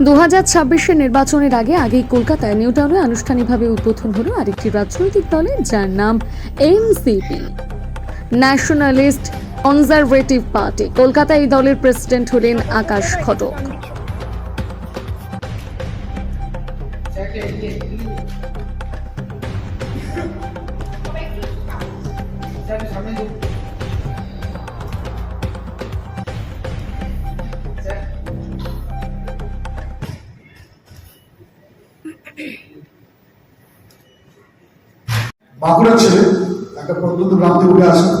দু হাজার ছাব্বিশের নির্বাচনের আগে আগেই কলকাতায় নিউটাউনে আনুষ্ঠানিকভাবে উদ্বোধন হল আরেকটি রাজনৈতিক দলের, যার নাম এনসিপি। Nationalist conservative party. কলকাতায় এই দলের প্রেসিডেন্ট হলেন আকাশ ঘটক বাঁকুড়ার ছেলে, একটা প্রত্যন্ত গ্রাম থেকে উঠে আসা।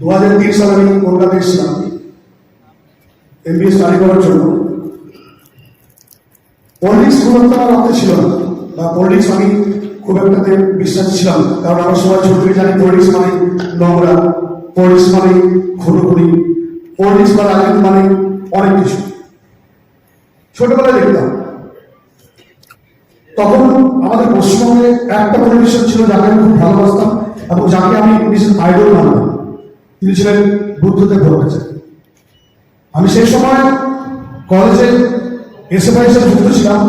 দু হাজার তিন সালে আমি কলকাতা এসেছিলাম। এমবিএ স্টাডি করার জন্য। পলিটিক্স খুব একটা আমার রক্তে ছিল না। বা পলিটিক্স আমি খুব একটাতে বিশ্বাসী ছিলাম। কারণ আমার সবাই ছোট থেকে জানি পলিটিক্স মানে নোংরা পলিটিক্স মানে খুনোখুনি পলিটিক্স বা রাজনীতি মানে অনেক কিছু। ছোটবেলায় দেখতাম। তখন আমাদের পশ্চিমবঙ্গে একটা পরিবেশন ছিল যাকে আমি খুব ভালোবাসতাম এবং যাকে আমি নিজের আইডল মানতাম তিনি ছিলেন বুদ্ধদেব ভট্টাচার্য। আমি সেই সময় কলেজে এসএফআই সাথে যুক্ত ছিলাম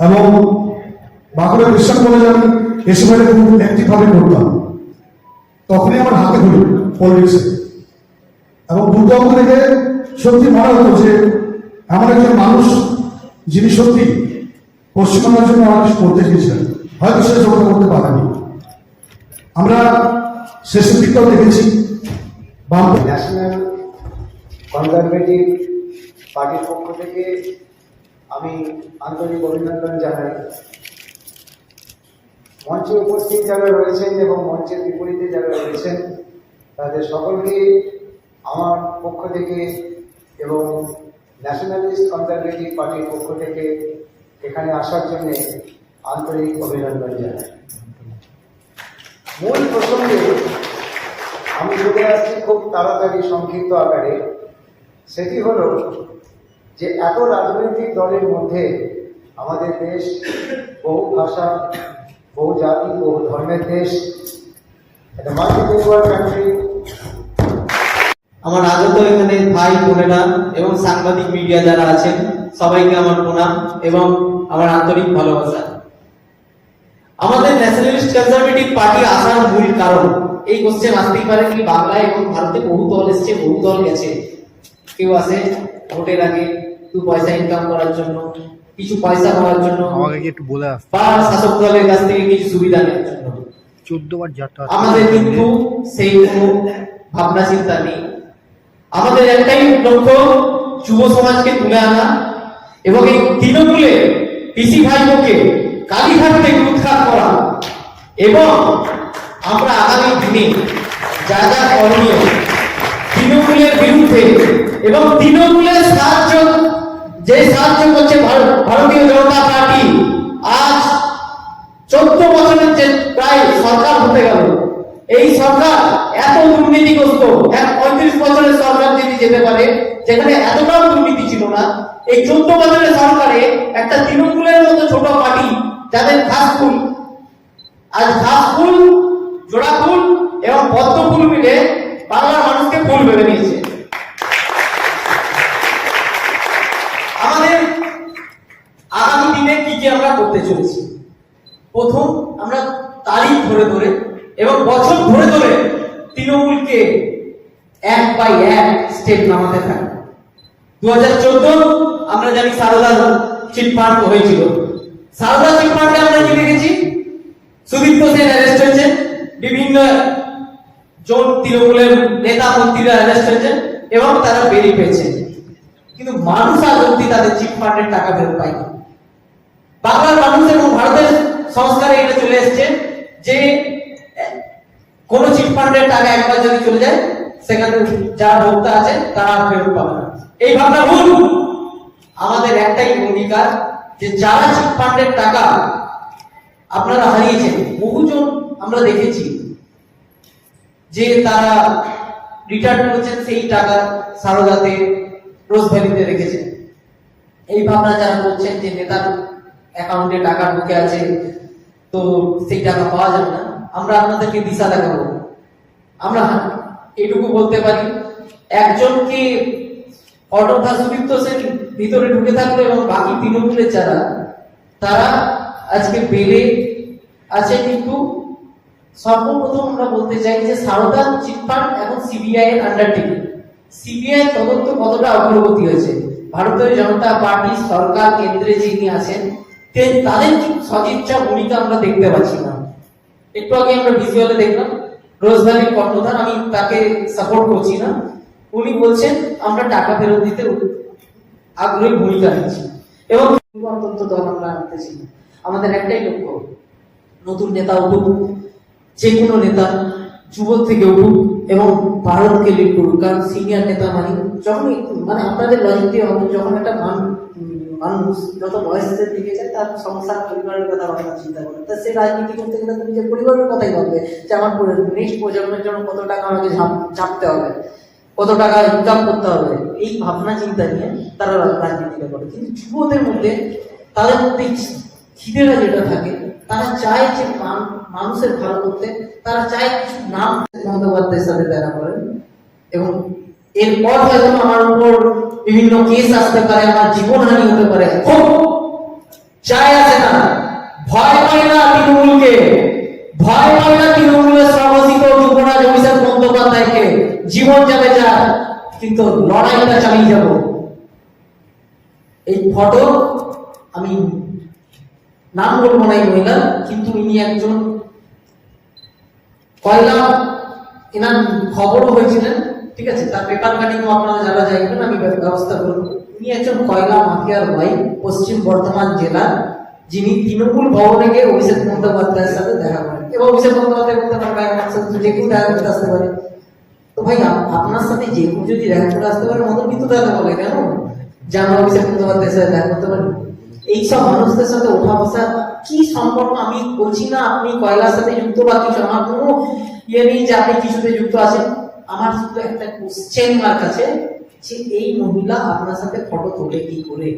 এবং বাঁকুড়া বিশ্বাস কলেজে আমি এসএফআই খুব অ্যাক্টিভভাবে করতাম তখনই আমার হাতে ধরি পলিটিক্সে এবং বুদ্ধ থেকে সত্যি মনে হতো যে, এমন একজন মানুষ যিনি সত্যি পশ্চিমবাংলার জন্য অনেক কিছু করতে চেয়েছিলেন হয়তো সে যোগ্য করতে পারেনি। আমরা শেষের দিকটাও দেখেছি। ন্যাশনাল কনজারভেটিভ পার্টির পক্ষ থেকে আমি আন্তরিক অভিনন্দন জানাই। মঞ্চে উপস্থিত যারা রয়েছেন এবং মঞ্চের বিপরীতে যারা রয়েছেন, তাদের সকলকে আমার পক্ষ থেকে এবং ন্যাশনালিস্ট কনজারভেটিভ পার্টির পক্ষ থেকে এখানে আসার জন্য আন্তরিক অভিনন্দন জানাই। মূল প্রসঙ্গে আমি চলে আসছি খুব তাড়াতাড়ি সংক্ষিপ্ত আকারে। সেটি হলো যে এত রাজনৈতিক দলের মধ্যে আমাদের দেশ বহু ভাষা, বহু জাতি, বহু ধর্মের দেশ। মাল্টিপেপার কান্ট্রি আমার আগত এখানে ভাই বোনেরা এবং সাংবাদিক মিডিয়া যারা আছেন সবাইকে আমার প্রণাম এবং আমার আন্তরিক ভালোবাসা। আমাদের ন্যাশনালিস্ট কনজারভেটিভ পার্টি আসার মূল কারণ এই কোশ্চেন আসতেই পারে কি বাংলায় এবং ভারতে বহু দল এসছে বহু দল গেছে। কেউ আসে ভোটের আগে দু পয়সা ইনকাম করার জন্য কিছু পয়সা পাওয়ার জন্য আমাকে একটু বলে আসতে? বা শাসক দলের কাছ থেকে কিছু সুবিধা নেওয়ার জন্য। চোদ্দ বার যাত্রা আমাদের কিন্তু সেই কোনো ভাবনা চিন্তা নেই। আমাদের একটাই লক্ষ্য যুব সমাজকে তুলে আনা এবং এই তৃণমূলে পিসি ভাইবোকে কালীঘাট থেকে উৎখাত করা। এবং আমরা আগামী দিনে যা যা করণীয় তৃণমূলের বিরুদ্ধে এবং তৃণমূলের সাহায্য যে সাহায্য করছে ভার- ভারতীয় জনতা পার্টি, আজ চোদ্দ বছরের যে প্রায় সরকার হতে গেল এই সরকার এত দুর্নীতিগ্রস্ত, এক পঁয়ত্রিশ বছরের সরকার যদি যেতে পারে, যেখানে এতটাও দুর্নীতি ছিল না, এই চোদ্দ বছরের সরকারে একটা তৃণমূলের মতো ছোট পার্টি যাদের ঘাস ফুল, আজ ঘাস ফুল, জোড়া ফুল এবং পদ্ম ফুল মিলে বাংলার মানুষকে ফুল ভেবে নিয়েছে। আমাদের আগামী দিনে কি কি আমরা করতে চলেছি? প্রথম আমরা তারিখ ধরে ধরে এবং বছর ধরে ধরে তৃণমূলকে এক বাই এক স্টেপ নামাতে থাকবে দু হাজার চোদ্দ আমরা জানি সারদা চিটফান্ড হয়েছিল। সারদা চিটফান্ডে আমরা কি দেখেছি? সুদীপ্ত সেন অ্যারেস্ট হয়েছে। বিভিন্ন জন তৃণমূলের নেতা মন্ত্রীরা অ্যারেস্ট হয়েছে এবং তারা বেরিয়ে পেয়েছে। কিন্তু মানুষ আজ অব্দি তাদের চিট চিটফান্ডের টাকা ফেরত পায়নি। বাংলার মানুষ এবং ভারতের সংস্কারে এটা চলে এসছে যে কোন চিটফান্ডের টাকা একবার যদি চলে যায়, সেখানে যারা ভোক্তা আছে, তারা ফেরত পাবে না। এই ভাবনা ভুল। আমাদের একটাই অঙ্গীকার যে যারা চিটফান্ডের টাকা আপনারা হারিয়েছেন, বহুজন আমরা দেখেছি যে তারা রিটার্ন করেছেন সেই টাকা সারদাতে রোজ ভ্যালিতে রেখেছেন। এই ভাবনা যারা করছেন যে নেতার অ্যাকাউন্টে টাকা ঢুকে আছে, তো সেই টাকা পাওয়া যাবে না। আমরা আপনাদেরকে দিশা দেখাবো। আমরা এটুকু বলতে পারি, একজনকে অটোটা সুদীপ্ত সেন ভিতরে ঢুকে থাকল এবং বাকি তৃণমূলের যারা, তারা আজকে বেলে আছে কিন্তু সর্বপ্রথম আমরা বলতে চাই যে সারদা চিটফান্ড এবং সিবিআই এর আন্ডারটেকিং সিবিআই তদন্ত কতটা অগ্রগতি হয়েছে? ভারতীয় জনতা পার্টি সরকার কেন্দ্রে যিনি আছেন তাদের সদিচ্ছা ভূমিকা আমরা দেখতে পাচ্ছি? না একটু আগে আমরা ভিজুয়ালে দেখলাম রোজভ্যালির কর্ণধার, আমি তাকে সাপোর্ট করছি না। উনি বলছেন, আমরা টাকা ফেরত দিতে আগ্রহী ভূমিকা নিচ্ছি। এবং অন্তত দল আমরা আনতেছি। আমাদের একটাই লক্ষ্য, নতুন নেতা উঠুক যে কোনো নেতা যুব থেকে উঠুক এবং ভারতকে লিড করুক। কারণ সিনিয়র নেতা মানে যখন মানে আপনাদের লজিক দিয়ে হবে, যখন একটা মান- মানুষ যত বয়সের দিকে যায়, তার সংসার, পরিবারের কথা ভাবনা, চিন্তা করে। তা সে রাজনীতি করতে গেলে তুমি যে পরিবারের কথাই ভাববে, যে আমার নেক্সট প্রজন্মের জন্য কত টাকা আমাকে ঝাপ- ঝাপতে হবে, কত টাকা ইনকাম করতে হবে, এই ভাবনা, চিন্তা নিয়ে তারা রাজনীতিটা করে। কিন্তু যুবদের মধ্যে তাদের মধ্যে খিদেরা যেটা থাকে, তারা চায় যে মান- মানুষের ভালো করতে, তারা চায় কিছু নাম বন্দ্যোপাধ্যায়ের সাথে দেখা করেন এবং এরপর হয়তো আমার উপর বিভিন্ন কেস আসতে পারে, আমার জীবনহানি হতে পারে। খুব চায় আসে না। ভয় পাই না তৃণমূলকে। ভয় পাই না তৃণমূলের সর্বশিত যুবরাজ অভিষেক বন্দ্যোপাধ্যায়কে। জীবন যাবে যা, কিন্তু লড়াইটা চালিয়ে যাব। এই ফটো আমি নাম বলব না এই মহিলা, কিন্তু ইনি একজন কয়লা, এনার খবরও হয়েছিলেন। ঠিক আছে, তার পেপার কাটিংও আপনারা যারা যাইবেন, আমি ব্যবস্থা করব। ইনি একজন কয়লা মাফিয়ার ভাই পশ্চিম বর্ধমান জেলার, যিনি তৃণমূল ভবনে গিয়ে অভিষেক বন্দ্যোপাধ্যায়ের সাথে দেখা করেন। এবং অভিষেক বন্দ্যোপাধ্যায় সাথে যে কেউ দেখা করতে আসতে পারে। তো ভাই আপনার সাথে যে কেউ যদি দেখা করে আসতে পারে মদন কিন্তু দেখা বলে কেন? যে আমরা অভিষেক বন্দ্যোপাধ্যায়ের সাথে দেখা করতে পারি। এইসব মানুষদের সাথে ওঠা বসা কি সম্পর্ক? আমি বলছি না, আপনি কয়লার সাথে যুক্ত বা কিছু আমার কোনো ইয়ে নেই যে আপনি কিছুতে যুক্ত আছেন। আমার শুধু একটা কোশ্চেন মার্ক আছে যে এই মহিলা আপনার সাথে ফটো তোলে কি করে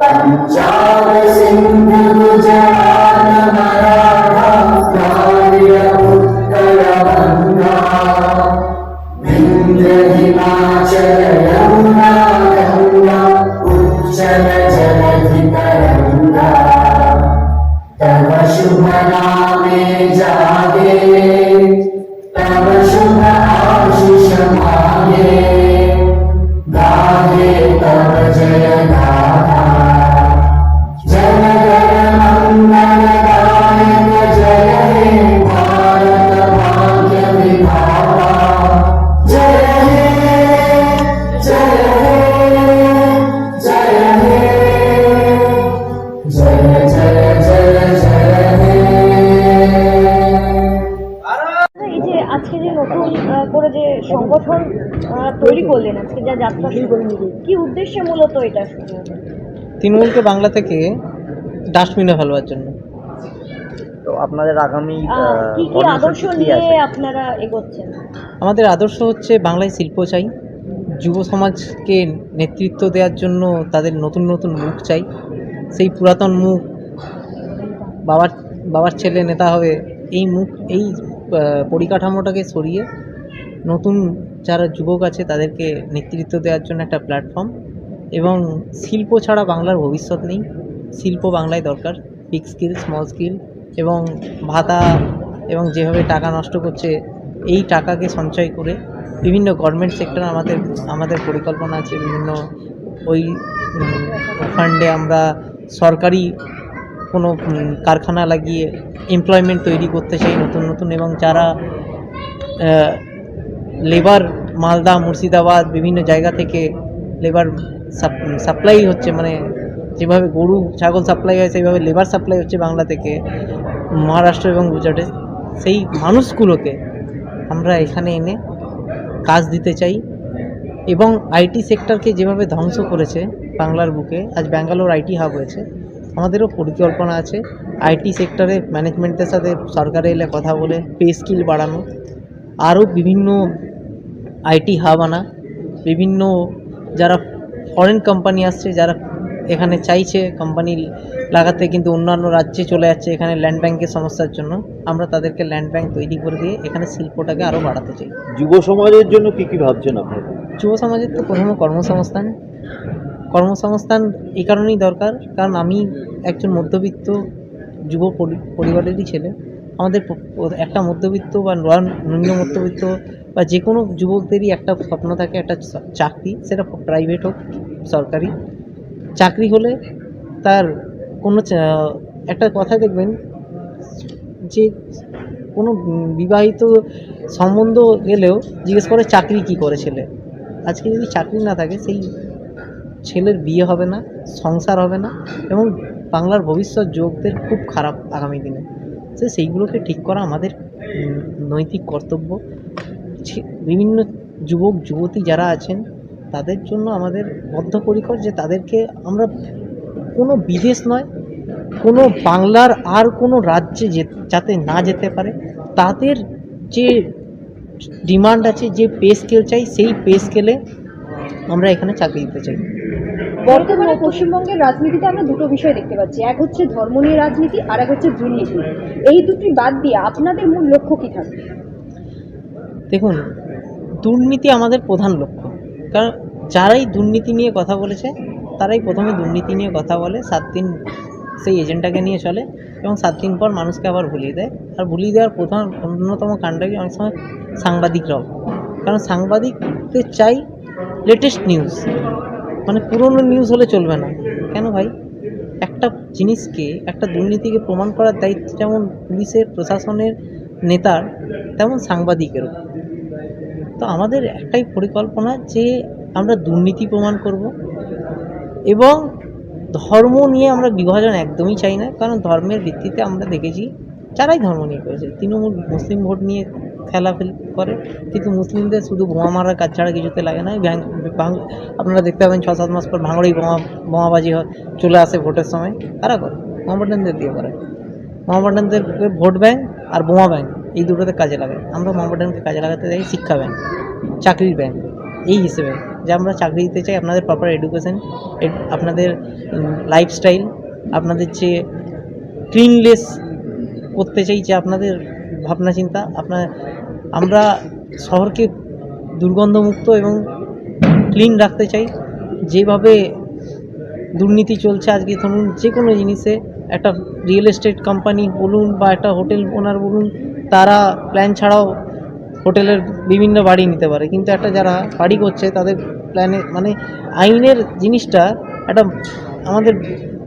पञ्चाल सिन्धु जहान मराठा আজকে যে নতুন করে যে সংগঠন তৈরি করলেন আজকে যা যাত্রা শুরু করলেন কি উদ্দেশ্যে মূলত এটা তৃণমূলকে বাংলা থেকে ডাস্টবিনে ফেলবার জন্য। তো আপনাদের আগামী কি আদর্শ নিয়ে আপনারা এগোচ্ছেন? আমাদের আদর্শ হচ্ছে বাংলায় শিল্প চাই। যুব সমাজকে নেতৃত্ব দেওয়ার জন্য তাদের নতুন নতুন মুখ চাই। সেই পুরাতন মুখ, বাবার বাবার ছেলে নেতা হবে, এই মুখ, এই পরিকাঠামোটাকে সরিয়ে নতুন যারা যুবক আছে তাদেরকে নেতৃত্ব দেওয়ার জন্য একটা প্ল্যাটফর্ম এবং শিল্প ছাড়া বাংলার ভবিষ্যৎ নেই। শিল্প বাংলায় দরকার। বিগ স্কিল স্মল স্কিল এবং ভাতা এবং যেভাবে টাকা নষ্ট করছে, এই টাকাকে সঞ্চয় করে বিভিন্ন গভর্নমেন্ট সেক্টর আমাদের আমাদের পরিকল্পনা আছে। বিভিন্ন ওই ফান্ডে আমরা সরকারি কোনো কারখানা লাগিয়ে এমপ্লয়মেন্ট তৈরি করতে চাই নতুন নতুন এবং যারা লেবার মালদা, মুর্শিদাবাদ বিভিন্ন জায়গা থেকে লেবার সাপ্লাই হচ্ছে মানে যেভাবে গরু, ছাগল সাপ্লাই হয়, সেইভাবে লেবার সাপ্লাই হচ্ছে বাংলা থেকে, মহারাষ্ট্র এবং গুজরাটে। সেই মানুষগুলোকে আমরা এখানে এনে কাজ দিতে চাই। এবং আইটি সেক্টরকে যেভাবে ধ্বংস করেছে বাংলার বুকে, আজ ব্যাঙ্গালোর আইটি হাব হয়েছে, আমাদেরও পরিকল্পনা আছে আইটি সেক্টরে ম্যানেজমেন্টের সাথে সরকারে এলে কথা বলে পে স্কিল বাড়ানো, আরও বিভিন্ন আইটি হাব আনা, বিভিন্ন যারা ফরেন কোম্পানি আসছে, যারা এখানে চাইছে কোম্পানি লাগাতে কিন্তু অন্যান্য রাজ্যে চলে যাচ্ছে, এখানে ল্যান্ড ব্যাংকের সমস্যার জন্য, আমরা তাদেরকে ল্যান্ড ব্যাংক তৈরি করে দিয়ে এখানে শিল্পটাকে আরও বাড়াতে চাই। যুব সমাজের জন্য কি কি ভাবছেন আপনারা? যুব সমাজের তো প্রথমে কর্মসংস্থান। কর্মসংস্থান এই কারণেই দরকার, কারণ আমি একজন মধ্যবিত্ত যুব পরি- পরিবারেরই ছেলে। আমাদের একটা মধ্যবিত্ত বা নিম্ন মধ্যবিত্ত বা যে কোনো যুবকদেরই একটা স্বপ্ন থাকে, একটা চাকরি, সেটা প্রাইভেট হোক, সরকারি। চাকরি হলে তার কোনো একটা কথা দেখবেন যে কোনো বিবাহিত সম্বন্ধ গেলেও জিজ্ঞেস করে চাকরি কি করে ছেলে। আজকে যদি চাকরি না থাকে, সেই ছেলের বিয়ে হবে না, সংসার হবে না এবং বাংলার ভবিষ্যৎ যুবকদের খুব খারাপ আগামী দিনে। সে সেইগুলোকে ঠিক করা আমাদের নৈতিক কর্তব্য। বিভিন্ন যুবক, যুবতী যারা আছেন, তাদের জন্য আমাদের বদ্ধপরিকর যে তাদেরকে আমরা কোনো বিদেশ নয়, কোনো বাংলার আর কোনো রাজ্যে যে- যাতে না যেতে পারে, তাদের যে ডিমান্ড আছে যে পে স্কেল চাই সেই পে স্কেলে আমরা এখানে চাকরি দিতে চাই। বর্তমানে পশ্চিমবঙ্গের রাজনীতিতে আমরা দুটো বিষয় দেখতে পাচ্ছি এক হচ্ছে ধর্ম নিয়ে রাজনীতি আর এক হচ্ছে দুর্নীতি। এই দুটি বাদ দিয়ে আপনাদের মূল লক্ষ্য কি থাকবে দেখুন দুর্নীতি আমাদের প্রধান লক্ষ্য। কারণ যারাই দুর্নীতি নিয়ে কথা বলেছে তারাই প্রথমে দুর্নীতি নিয়ে কথা বলে সাত দিন সেই এজেন্টটাকে নিয়ে চলে এবং সাত দিন পর মানুষকে আবার ভুলিয়ে দেয়। আর ভুলিয়ে দেওয়ার প্রধান, অন্যতম কাণ্ডই অনেক সময় সাংবাদিকরাও। কারণ সাংবাদিকদের চাই লেটেস্ট নিউজ মানে পুরনো নিউজ হলে চলবে না। কেন ভাই? একটা জিনিসকে, একটা দুর্নীতিকে প্রমাণ করার দায়িত্ব যেমন পুলিশের, প্রশাসনের নেতার, তেমন সাংবাদিকেরও। তো আমাদের একটাই পরিকল্পনা যে আমরা দুর্নীতি প্রমাণ করব এবং ধর্ম নিয়ে আমরা বিভাজন একদমই চাই না, কারণ ধর্মের ভিত্তিতে আমরা দেখেছি যারাই ধর্ম নিয়ে করেছে। তৃণমূল মুসলিম ভোট নিয়ে খেলাফেল করে, কিন্তু মুসলিমদের শুধু বোমা মারার কাজ ছাড়া কিছুতে লাগে না। আপনারা দেখতে পাবেন ছ সাত মাস পর ভাঙড়েই বোমা, বোমাবাজি চলে আসে ভোটের সময়। তারা করে মোহাম্মদানদের দিয়ে করে। মোহাম্মদানদের ভোট ব্যাংক আর বোমা ব্যাংক, এই দুটোতে কাজে লাগে। আমরা মোহাম্মদানকে কাজে লাগাতে চাই শিক্ষা ব্যাংক, চাকরির ব্যাংক, এই হিসেবে। যে আমরা চাকরি দিতে চাই, আপনাদের প্রপার এডুকেশন আপনাদের লাইফস্টাইল আপনাদের যে ক্লিনলেস করতে চাই, যে আপনাদের ভাবনা চিন্তা, আপনার, আমরা শহরকে দুর্গন্ধমুক্ত এবং ক্লিন রাখতে চাই। যেভাবে দুর্নীতি চলছে আজকে, ধরুন যে কোনো জিনিসে একটা রিয়েল এস্টেট কোম্পানি বলুন বা একটা হোটেল ওনার বলুন, তারা প্ল্যান ছাড়াও হোটেলের বিভিন্ন বাড়ি নিতে পারে। কিন্তু একটা যারা বাড়ি করছে, তাদের প্ল্যানে মানে আইনের জিনিসটা একটা আমাদের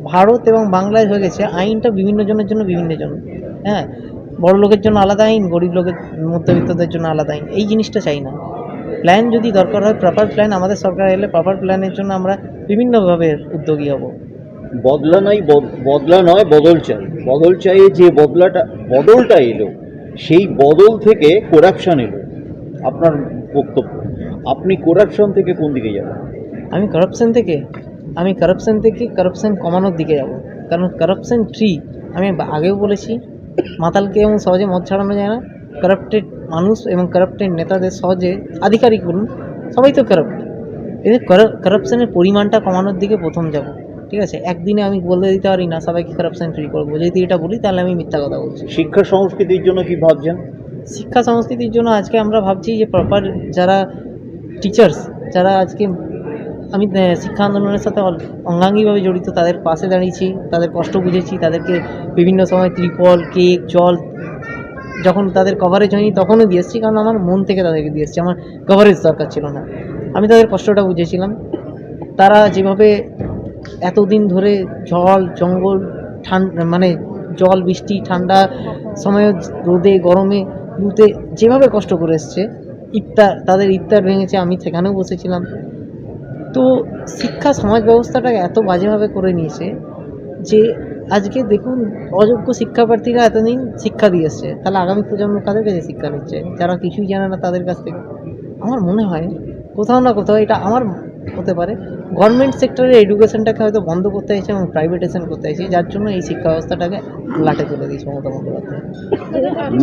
ভারত এবং বাংলায় হয়ে গেছে, আইনটা বিভিন্ন জনের জন্য বিভিন্ন জন। হ্যাঁ? বড় লোকের জন্য আলাদা আইন, গরিব লোকের, মধ্যবিত্তদের জন্য আলাদা আইন, এই জিনিসটা চাই না। প্ল্যান যদি দরকার হয় প্রপার প্ল্যান আমাদের সরকার এলে প্রপার প্ল্যানের জন্য আমরা বিভিন্নভাবে উদ্যোগী হব। বদলা নাই, বদ- বদলা নয়, বদল চাই। বদল চাই যে বদলাটা, বদলটা এলো সেই বদল থেকে করাপশন এলো। আপনার বক্তব্য। আপনি করাপশন থেকে কোন দিকে যাবেন? আমি কারাপশন থেকে? আমি কারাপশন থেকে কারাপশন কমানোর দিকে যাব। কারণ কারাপশন ফ্রি আমি আগেও বলেছি, মাতালকে এবং সহজে মদ ছাড়ানো যায় না। কারাপ্টেড মানুষ এবং কারাপ্টেড নেতাদের সহজে আধিকারিক বলুন, সবাই তো কারাপ্ট এদের কারাপশনের পরিমাণটা কমানোর দিকে প্রথম যাব। ঠিক আছে? একদিনে আমি বলে দিতে পারি না সবাইকে কারাপশন ফ্রি করব? যদি এটা বলি তাহলে আমি মিথ্যা কথা বলছি। শিক্ষা সংস্কৃতির জন্য কি ভাবছেন? শিক্ষা সংস্কৃতির জন্য আজকে আমরা ভাবছি যে প্রপার যারা টিচার্স যারা আজকে আমি শিক্ষা আন্দোলনের সাথে অঙ্গাঙ্গিভাবে জড়িত তাদের পাশে দাঁড়িয়েছি তাদের কষ্ট বুঝেছি তাদেরকে বিভিন্ন সময় ত্রিপল কেক জল যখন তাদের কভারেজ হয়নি তখনও দিয়ে এসেছি কারণ আমার মন থেকে তাদেরকে দিয়ে এসেছি আমার কভারেজ দরকার ছিল না। আমি তাদের কষ্টটা বুঝেছিলাম। তারা যেভাবে এতদিন ধরে জল, জঙ্গল ঠান্ডা মানে জল, বৃষ্টি, ঠান্ডা সময় রোদে, গরমে, লুতে যেভাবে কষ্ট করে এসছে, ইফতার, তাদের ইফতার ভেঙেছে, আমি সেখানেও বসেছিলাম। তো শিক্ষা সমাজ ব্যবস্থাটাকে এত বাজেভাবে করে নিয়েছে যে আজকে দেখুন, অযোগ্য শিক্ষাপ্রার্থীরা এতদিন শিক্ষা দিয়ে এসছে। তাহলে আগামী প্রজন্ম কাদের কাছে শিক্ষা নিচ্ছে? যারা কিছুই জানে না তাদের কাছ থেকে। আমার মনে হয় কোথাও না কোথাও এটা আমার হতে পারে গভর্নমেন্ট সেক্টরের এডুকেশনটাকে হয়তো বন্ধ করতে চাইছে এবং প্রাইভেটাইজেশন করতে চাইছে যার জন্য এই শিক্ষা ব্যবস্থাটাকে লাটে তুলে দিয়েছে মমতা বন্দ্যোপাধ্যায়।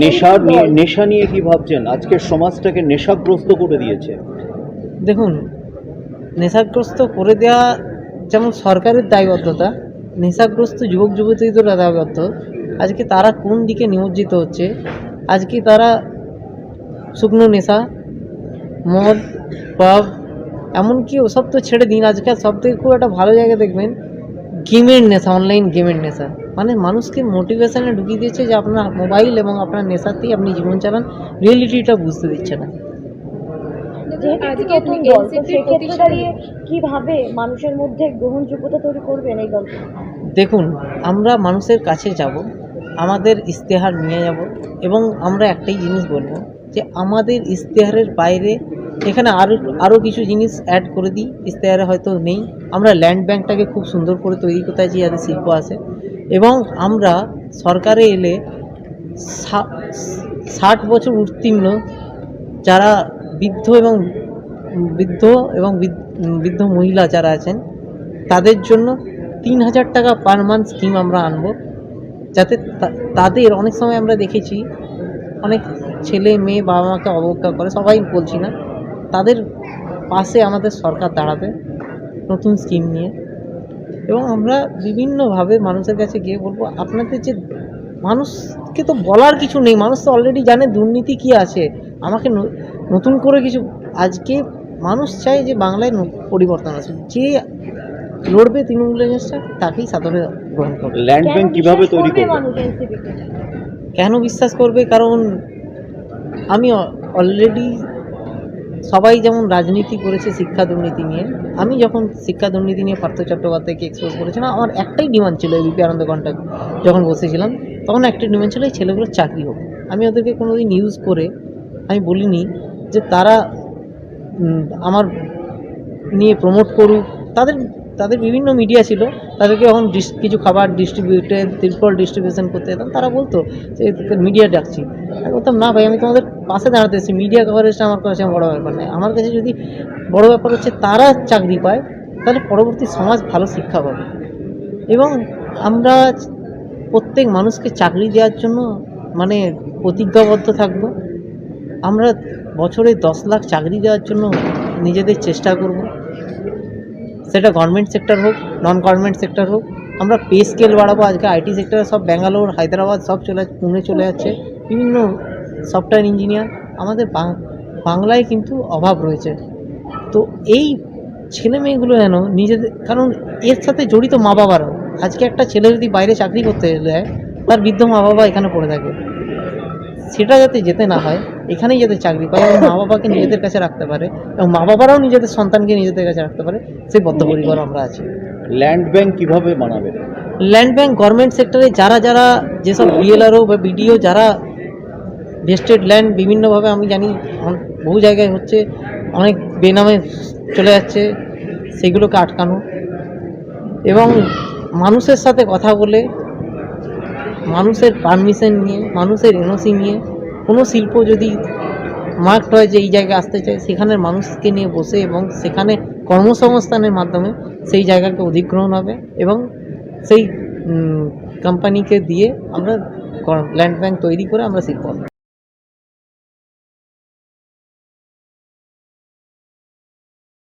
নেশা নেশা নিয়ে কি ভাবছেন? আজকের সমাজটাকে নেশাগ্রস্ত করে দিয়েছে। দেখুন নেশাগ্রস্ত করে দেওয়া যেমন সরকারের দায়বদ্ধতা নেশাগ্রস্ত যুবক যুবতীদের দায়বদ্ধ। আজকে তারা কোন দিকে নিমজ্জিত হচ্ছে? আজকে তারা শুকনো নেশা মদ পাব এমনকি ওসব তো ছেড়ে দিন আজকাল সব থেকে খুব একটা ভালো জায়গা দেখবেন গেমের নেশা অনলাইন গেমের নেশা মানে মানুষকে মোটিভেশানে ঢুকিয়ে দিয়েছে যে আপনার মোবাইল এবং আপনার নেশাতেই আপনি জীবন চালান রিয়েলিটিটা বুঝতে দিচ্ছে না। কীভাবে মানুষের মধ্যে গ্রহণযোগ্যতা তৈরি করবেন এই দল দেখুন আমরা মানুষের কাছে যাব আমাদের ইশতেহার নিয়ে যাব এবং আমরা একটাই জিনিস বলব যে আমাদের ইশতেহারের বাইরে এখানে আরও আরও কিছু জিনিস অ্যাড করে দিই ইশতেহারে হয়তো নেই। আমরা ল্যান্ড ব্যাংকটাকে খুব সুন্দর করে তৈরি করতে চাই যাতে শিল্প আসে এবং আমরা সরকারে এলে ষাট বছর উত্তীর্ণ, যারা বৃদ্ধ এবং বৃদ্ধ এবং বৃদ্ধ- মহিলা যারা আছেন, তাদের জন্য তিন হাজার টাকা পার মান্থ স্কিম আমরা আনব। যাতে তাদের অনেক সময় আমরা দেখেছি, অনেক ছেলে মেয়ে বাবা মাকে অবজ্ঞা করে, সবাই বলছি না। তাদের পাশে আমাদের সরকার দাঁড়াবে নতুন স্কিম নিয়ে। এবং আমরা বিভিন্নভাবে মানুষের কাছে গিয়ে বলব আপনাদের যে মানুষকে তো বলার কিছু নেই মানুষ তো অলরেডি জানে দুর্নীতি কি আছে। আমাকে নতুন করে কিছু আজকে মানুষ চায় যে বাংলায় পরিবর্তন আছে যে লড়বে তৃণমূল এগেনস্টটা তাকেই সাদরে গ্রহণ করবে। ল্যান্ড ব্যাংক কীভাবে তৈরি করবে কেন বিশ্বাস করবে? কারণ আমি অলরেডি সবাই যেমন রাজনীতি করেছে শিক্ষা দুর্নীতি নিয়ে, আমি যখন শিক্ষা দুর্নীতি নিয়ে পার্থ চট্টোপাধ্যায়কে এক্সপোজ করেছিলাম, আমার একটাই ডিমান্ড ছিল বিপি আনন্দ কন্টাক যখন বসেছিলাম, তখন একটাই ডিমান্ড ছিল এই ছেলেগুলোর চাকরি হোক। আমি ওদেরকে কোনো দিন ইউজ করে আমি বলিনি যে তারা আমার নিয়ে প্রমোট করুক। তাদের তাদের বিভিন্ন মিডিয়া ছিল, তাদেরকে যখন কিছু খাবার ডিস্ট্রিবিউটেড তিরপল ডিস্ট্রিবিউশন করতে যেতাম, তারা বলতো যে মিডিয়া ডাকছি। আমি বলতাম, না ভাই, আমি তোমাদের পাশে দাঁড়াতে মিডিয়া কভারেজটা আমার কাছে বড় ব্যাপার নয়। আমার কাছে যদি বড় ব্যাপার হচ্ছে তারা চাকরি পায়, তাহলে পরবর্তী সমাজ ভালো শিক্ষা পাবে। এবং আমরা প্রত্যেক মানুষকে চাকরি দেওয়ার জন্য মানে প্রতিজ্ঞাবদ্ধ থাকব। আমরা বছরে দশ লাখ চাকরি দেওয়ার জন্য নিজেদের চেষ্টা করব। সেটা গভর্নমেন্ট সেক্টর হোক নন গভর্নমেন্ট সেক্টর হোক, আমরা পে স্কেল বাড়াবো আজকে আইটি সেক্টরে সব ব্যাঙ্গালোর, হায়দ্রাবাদ সব চলে পুনে চলে যাচ্ছে, বিভিন্ন সফটওয়্যার ইঞ্জিনিয়ার আমাদের বাংলায় কিন্তু অভাব রয়েছে। তো এই ছেলে মেয়েগুলো যেন নিজেদের, কারণ এর সাথে জড়িত মা বাবারাও আজকে একটা ছেলে যদি বাইরে চাকরি করতে যায়, তার বৃদ্ধ মা বাবা এখানে পড়ে থাকে। সেটা যাতে যেতে না হয় এখানেই যাতে চাকরি পায় এবং মা বাবাকে নিজেদের কাছে রাখতে পারে এবং মা বাবারাও নিজেদের সন্তানকে নিজেদের কাছে রাখতে পারে সেই বদ্ধপরিকর আমরা আছি। ল্যান্ড ব্যাংক কীভাবে বানাবে? ল্যান্ড ব্যাংক গভর্নমেন্ট সেক্টরে যারা যারা যেসব বিএলআরও বা বিডিও যারা ভেস্টেড ল্যান্ড বিভিন্নভাবে আমি জানি বহু জায়গায় হচ্ছে অনেক বেনামে চলে যাচ্ছে সেগুলোকে আটকানো এবং মানুষের সাথে কথা বলে মানুষের পারমিশন নিয়ে, মানুষের এনওসি নিয়ে, কোনো শিল্প যদি মার্কড হয় যে এই জায়গায় আসতে চায় সেখানের মানুষকে নিয়ে বসে এবং সেখানে কর্মসংস্থানের মাধ্যমে সেই জায়গাকে অধিগ্রহণ হবে এবং সেই কোম্পানিকে দিয়ে আমরা ল্যান্ড ব্যাংক তৈরি করে আমরা শিল্প